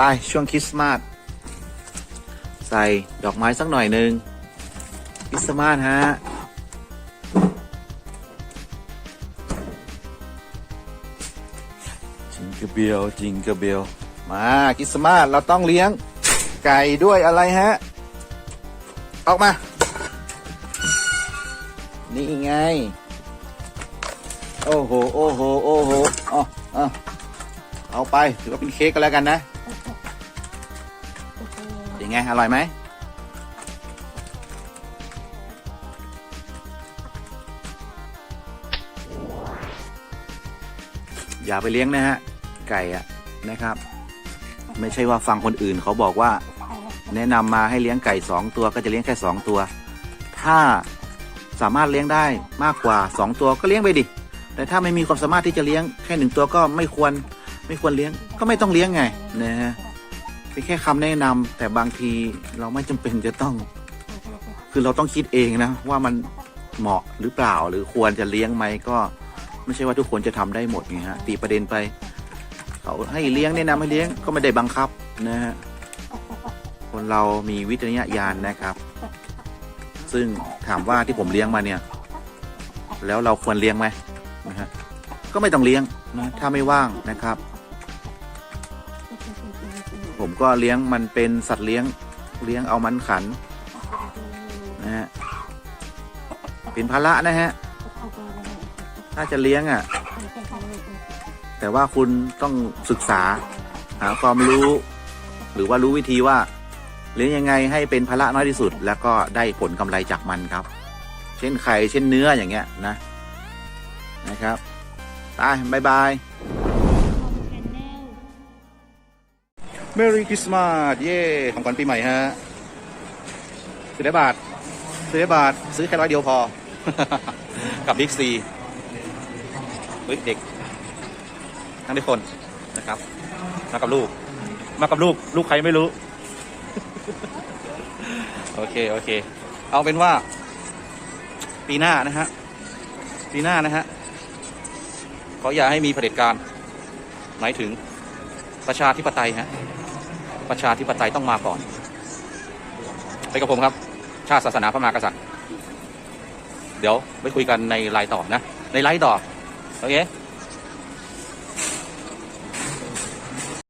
ไปช่วงคริสต์มาสใส่ดอกไม้สักหน่อยหนึ่งคริสต์มาสฮะจิงกระเบลจิงกระเบลมาคริสต์มาสเราต้องเลี้ยงไก่ด้วยอะไรฮะ ออกมา นี่ไง โอ้โห โอ้โห โอ้โหเอาเอาเอาไป ถือว่าเป็นเค้กกันแล้วกันนะเป็น ไง อร่อยไหมอย่าไปเลี้ยงนะฮะ ไก่อะนะครับ ไม่ใช่ว่าฟังคนอื่นเขาบอกว่า แนะนำมาให้เลี้ยงไก่สองตัวก็จะเลี้ยงแค่สองตัว ถ้าสามารถเลี้ยงได้มากกว่าสองตัวก็เลี้ยงไปดิ แต่ถ้าไม่มีความสามารถที่จะเลี้ยงแค่หนึ่งตัวก็ไม่ควรไม่ควรเลี้ยงก็ไม่ต้องเลี้ยงไงนะฮะ เป็นแค่คำแนะนำแต่บางทีเราไม่จำเป็นจะต้อง คือเราต้องคิดเองนะ ว่ามันเหมาะหรือเปล่า หรือควรจะเลี้ยงไหมก็ ไม่ใช่ว่าทุกคนจะทำได้หมดไงฮะตีประเด็นไป เขาให้เลี้ยงแนะนำให้เลี้ยงก็ไม่ได้บังคับนะฮะคนเรามีวิจารณญาณนะครับ ซึ่งถามว่าที่ผมเลี้ยงมาเนี่ย แล้วเราควรเลี้ยงไหมนะฮะก็ไม่ต้องเลี้ยงนะถ้าไม่ว่างนะครับ ผมก็เลี้ยงมันเป็นสัตว์เลี้ยงเลี้ยงเอามันขันนะฮะเป็นภาระนะฮะถ้าจะเลี้ยงอะ แต่ว่าคุณต้องศึกษา หาความรู้ หรือว่ารู้วิธีว่า เลี้ยงยังไงให้เป็นภาระน้อยที่สุด แล้วก็ได้ผลกำไรจากมันครับ เช่นไข่เช่นเนื้ออย่างเงี้ยนะนะครับไปบายบาย Merry Christmas เย้ของขวัญปีใหม่ฮะซื้อได้บาทซื้อได้บาท ซื้อแค่ร้อยเดียวพอ กับบิ๊กซีเฮ้ยเด็กทั้งทุกคนนะครับ มากับลูก มากับลูก ลูกใครไม่รู้ โอเค โอเค เอาเป็นว่า ปีหน้านะฮะ ปีหน้านะฮะขออย่าให้มีเผด็จการ หมายถึงประชาธิปไตยฮะ ประชาธิปไตยต้องมาก่อน ไปกับผมครับ ชาติศาสนาพระมหากษัตริย์ เดี๋ยวไปคุยกันในไลน์ต่อนะ ในไลน์ต่อ โอเค